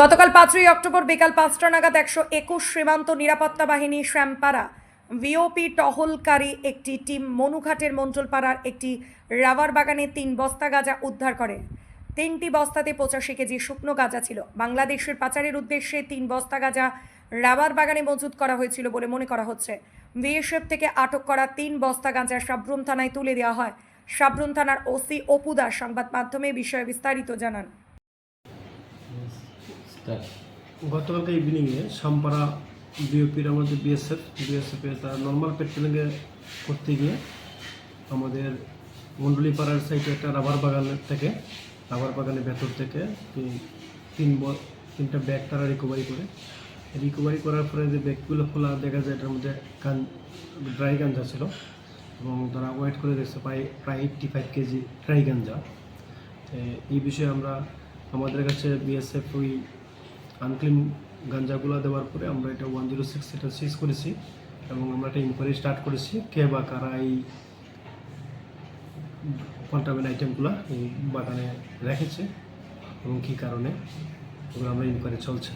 গতকাল পাঁচই অক্টোবর বিকাল পাঁচটা নাগাদ একশো একুশ সীমান্ত নিরাপত্তা বাহিনী শ্যামপাড়া ভিওপি টহলকারী একটি টিম মনুঘাটের মঞ্চলপাড়ার একটি রাবার বাগানে তিন বস্তা গাঁজা উদ্ধার করে। তিনটি বস্তাতে পঁচাশি কেজি শুকনো গাঁজা ছিল। বাংলাদেশের পাচারের উদ্দেশ্যে তিন বস্তা গাঁজা রাবার বাগানে মজুত করা হয়েছিল বলে মনে করা হচ্ছে। বিএসএফ থেকে আটক করা তিন বস্তা গাঁজা সাবরুম থানায় তুলে দেওয়া হয়। সাবরুম থানার ওসি অপু দাস সংবাদ মাধ্যমে বিষয়ে বিস্তারিত জানান। গতকালকে ইভিনিংয়ে সামপাড়া বিওপির আমাদের বিএসএফ বিএসএফে তার নর্মাল পেট্রোলিংয়ে করতে গিয়ে আমাদের মন্ডলীপাড়ার সাইডে একটা রাবার বাগানের থেকে রাবার বাগানের ভেতর থেকে তিন- ব- তিনটা ব্যাগ তারা রিকভারি করে। রিকভারি করার পরে যে ব্যাগগুলো খোলা দেখা যায় এটার মধ্যে গান ড্রাই গাঞ্জা ছিল এবং তারা ওয়েট করে দেখছে, প্রায় প্রায় eighty five KG dry ganja. এই বিষয়ে আমরা আমাদের কাছে বিএসএফ ওই আনক্লিন গাঞ্জাগুলো দেওয়ার পরে আমরা এটা ওয়ান জিরো সিক্স এটা সিজ করেছি এবং আমরা একটা ইনকোয়ারি স্টার্ট করেছি কে বা কারা এই কন্টামিন আইটেমগুলো এই বাগানে রেখেছে এবং কী কারণে ওগুলো আমরা ইনকোয়ারি চলছে।